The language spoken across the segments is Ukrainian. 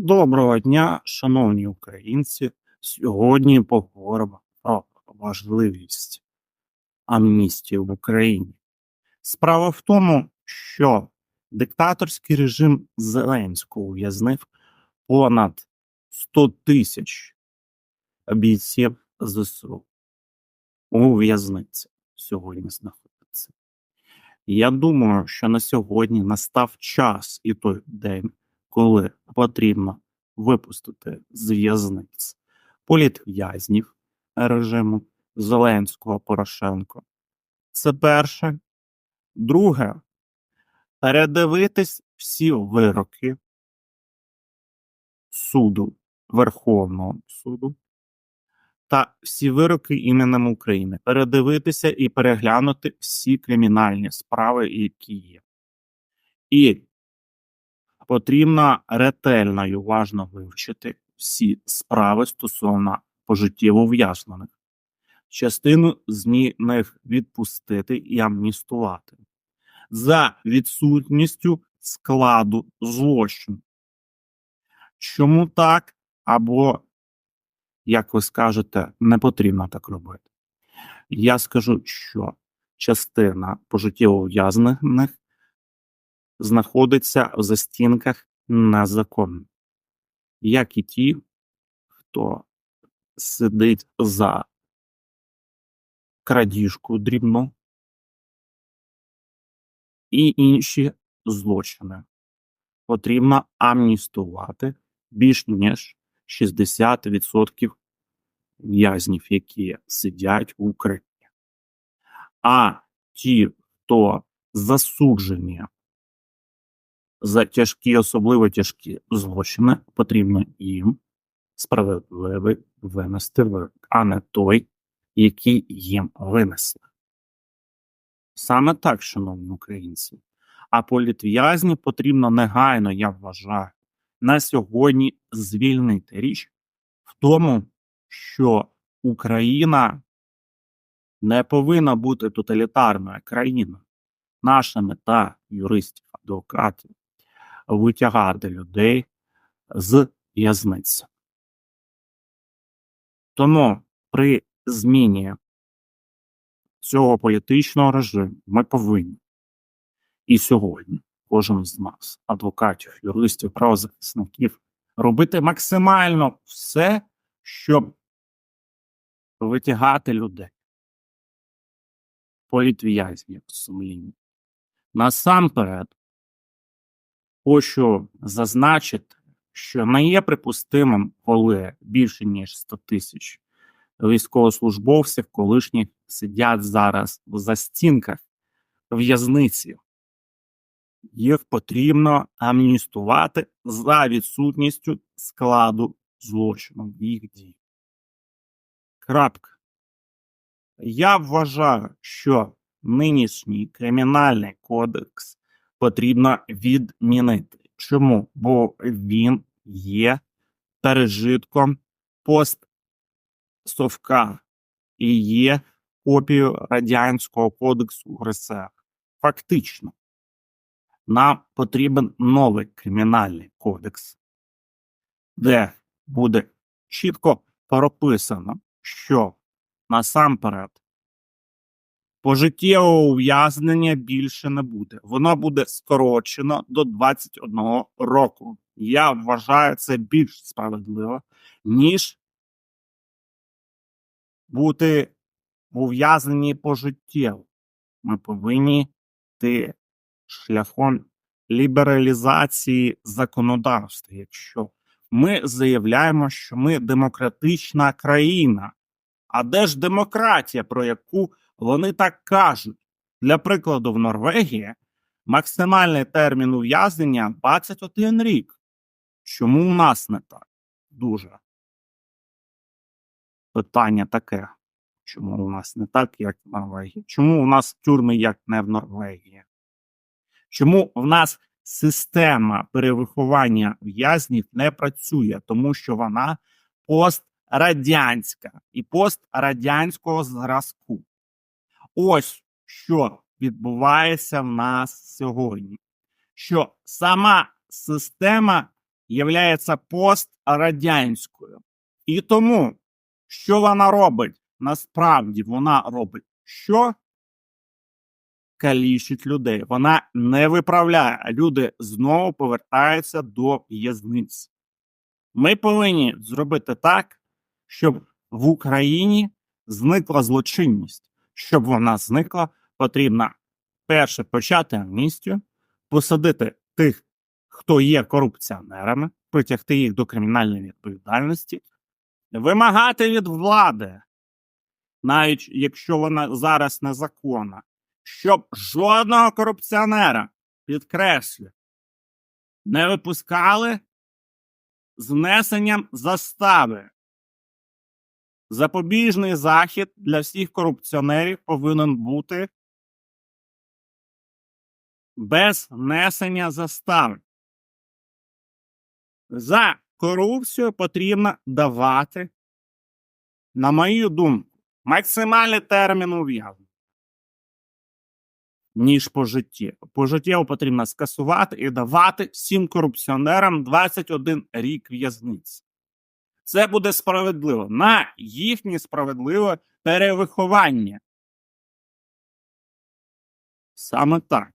Доброго дня, шановні українці. Сьогодні поговоримо про важливість амністії в Україні. Справа в тому, що диктаторський режим Зеленського ув'язнив понад 100 тисяч бійців ЗСУ у в'язниці сьогодні знаходиться. Я думаю, що на сьогодні настав час і той день, коли потрібно випустити з в'язниць політв'язнів режиму Зеленського Порошенко. Це перше. Друге, передивитись всі вироки суду Верховного суду та всі вироки іменем України, передивитися і переглянути всі кримінальні справи, які є. І потрібно ретельно і уважно вивчити всі справи стосовно пожиттєво ув'язнених, частину з них відпустити і амністувати за відсутністю складу злочину. Чому так? Або, як ви скажете, не потрібно так робити. Я скажу, що частина пожиттєво ув'язнених знаходиться в застінках незаконно, як і ті, хто сидить за крадіжку дрібну і інші злочини. Потрібно амністувати більш ніж 60% в'язнів, які сидять в Україні. А ті, хто засуджені за тяжкі, особливо тяжкі злочини, потрібно їм справедливий винести вирок, а не той, який їм винесли. Саме так, шановні українці. А політв'язні потрібно негайно, я вважаю, на сьогодні звільнити річ в тому, що Україна не повинна бути тоталітарною країною. Наша мета юристів, адвокатів витягати людей з в'язниці. Тому при зміні цього політичного режиму ми повинні і сьогодні кожен з нас, адвокатів, юристів, правозахисників, робити максимально все, щоб витягати людей, політв'язнів сумління. Насамперед, хочу зазначити, що не є припустимим, коли більше ніж 100 тисяч військовослужбовців колишніх сидять зараз в застінках в'язниці. Їх потрібно амністувати за відсутністю складу злочину їх дій. Крапка. Я вважаю, що нинішній кримінальний кодекс потрібно відмінити. Чому? Бо він є пережитком постсовка і є копією Радянського кодексу РСР. Фактично, нам потрібен новий кримінальний кодекс, де буде чітко прописано, що насамперед пожиттєвого ув'язнення більше не буде. Воно буде скорочено до 21 року. Я вважаю це більш справедливо, ніж бути ув'язнені пожиттєво. Ми повинні йти шляхом лібералізації законодавства. Якщо ми заявляємо, що ми демократична країна, а де ж демократія, про яку вони так кажуть? Для прикладу, в Норвегії максимальний термін ув'язнення 21 рік. Чому у нас не так? Дуже питання таке. Чому у нас не так, як в Норвегії? Чому у нас тюрми, як не в Норвегії? Чому в нас система перевиховання в'язнів не працює? Тому що вона пострадянська і пострадянського зразку. Ось що відбувається в нас сьогодні. Що сама система являється пострадянською. І тому, що вона робить? Насправді вона робить що? Калічить людей. Вона не виправляє, а люди знову повертаються до в'язниць. Ми повинні зробити так, щоб в Україні зникла злочинність. Щоб вона зникла, потрібно перше почати амністію, посадити тих, хто є корупціонерами, притягти їх до кримінальної відповідальності, вимагати від влади, навіть якщо вона зараз незаконна, щоб жодного корупціонера, підкреслю, не випускали з внесенням застави. Запобіжний захід для всіх корупціонерів повинен бути без внесення застави. За корупцію потрібно давати, на мою думку, максимальний термін ув'язнення, ніж пожиттєво. Пожиттєво потрібно скасувати і давати всім корупціонерам 21 рік в'язниці. Це буде справедливо на їхнє справедливе перевиховання. Саме так.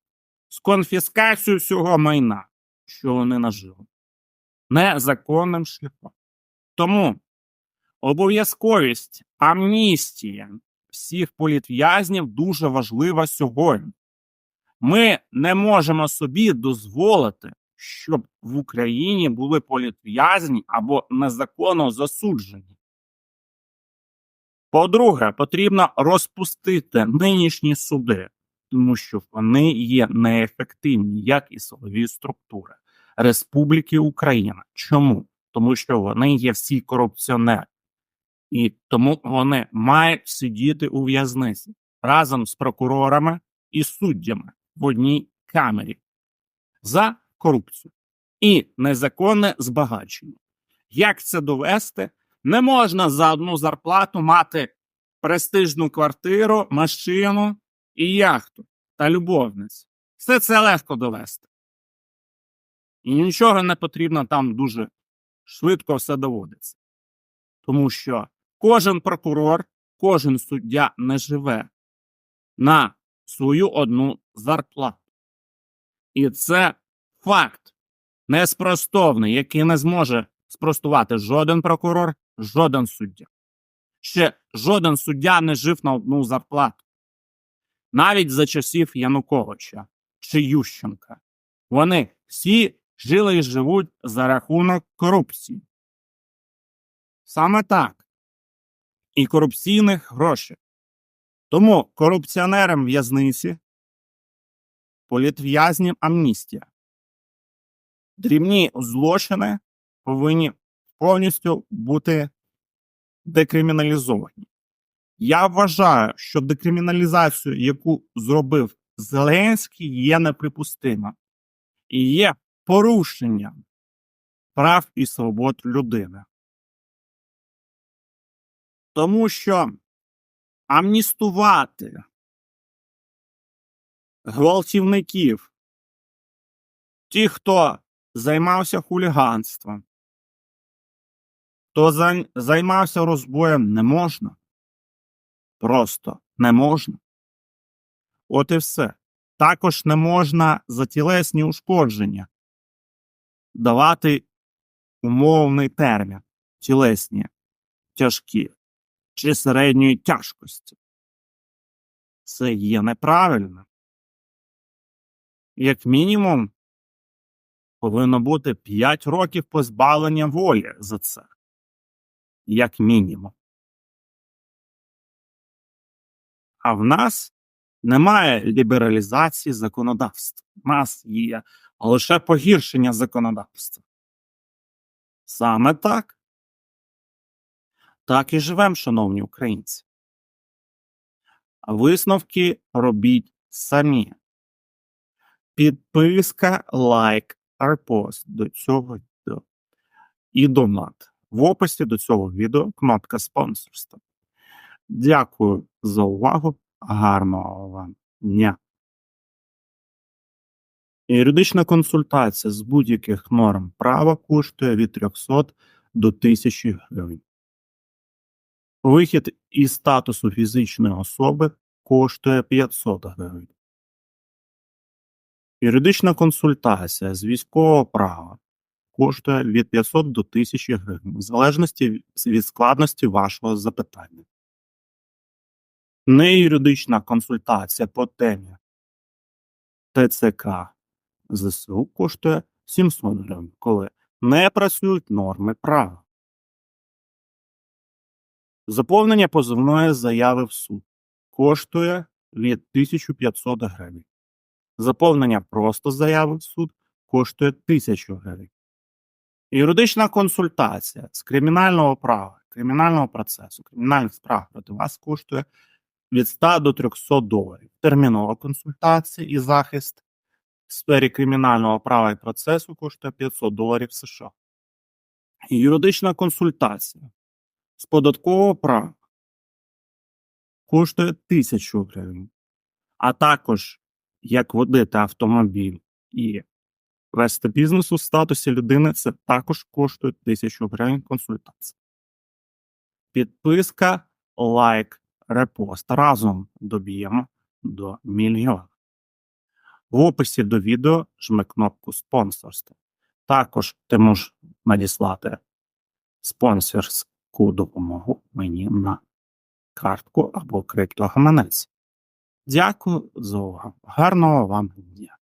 З конфіскацією всього майна, що вони нажили. Незаконним шляхом. Тому обов'язковість амністії всіх політв'язнів дуже важлива сьогодні. Ми не можемо собі дозволити, щоб в Україні були політв'язні або незаконно засуджені. По-друге, потрібно розпустити нинішні суди, тому що вони є неефективні, як і силові структури Республіки Україна. Чому? Тому що вони є всі корупціонери, і тому вони мають сидіти у в'язниці разом з прокурорами і суддями в одній камері за корупцію і незаконне збагачення. Як це довести? Не можна за одну зарплату мати престижну квартиру, машину і яхту та любовниць. Все це легко довести. І нічого не потрібно там дуже швидко все доводиться. Тому що кожен прокурор, кожен суддя не живе на свою одну зарплату. І це факт неспростовний, який не зможе спростувати жоден прокурор, жоден суддя. Ще жоден суддя не жив на одну зарплату. Навіть за часів Януковича чи Ющенка. Вони всі жили і живуть за рахунок корупції. Саме так. І корупційних грошей. Тому корупціонерам в'язниці, політв'язням амністія. Дрібні злочини повинні повністю бути декриміналізовані. Я вважаю, що декриміналізацію, яку зробив Зеленський, є неприпустима і є порушенням прав і свобод людини. Тому що амністувати гвалтівників, ті, хто займався хуліганством, зай- займався розбоєм, не можна. Просто не можна. От і все. Також не можна за тілесні ушкодження давати умовний термін тілесні, тяжкі чи середньої тяжкості. Це є неправильно. Як мінімум, повинно бути 5 років позбавлення волі за це. Як мінімум. А в нас немає лібералізації законодавства. У нас є лише погіршення законодавства. Саме так. Так і живемо, шановні українці. Висновки робіть самі. Підписка, лайк, репост до цього відео. І донат. В описі до цього відео кнопка спонсорства. Дякую за увагу. Гарного вам дня. Юридична консультація з будь-яких норм права коштує від 300 до 1000 гривень. Вихід із статусу фізичної особи коштує 500 гривень. Юридична консультація з військового права коштує від 500 до 1000 гривень, в залежності від складності вашого запитання. Неюридична консультація по темі ТЦК ЗСУ коштує 700 гривень, коли не працюють норми права. Заповнення позовної заяви в суд коштує від 1500 гривень. Заповнення просто заяви в суд коштує 1000 гривень. Юридична консультація з кримінального права, кримінального процесу, кримінальних справ проти вас коштує від 100 до 300 доларів. Термінова консультація і захист в сфері кримінального права і процесу коштує 500 доларів США. Юридична консультація з податкового права коштує 1000 гривень. А також як водити автомобіль і вести бізнес у статусі людини, це також коштує 1000 гривень консультація. Підписка, лайк, репост. Разом доб'ємо до мільйона. В описі до відео жми кнопку спонсорство. Також ти можеш надіслати спонсорську допомогу мені на картку або криптогаманець. Дякую за увагу. Гарного вам дня!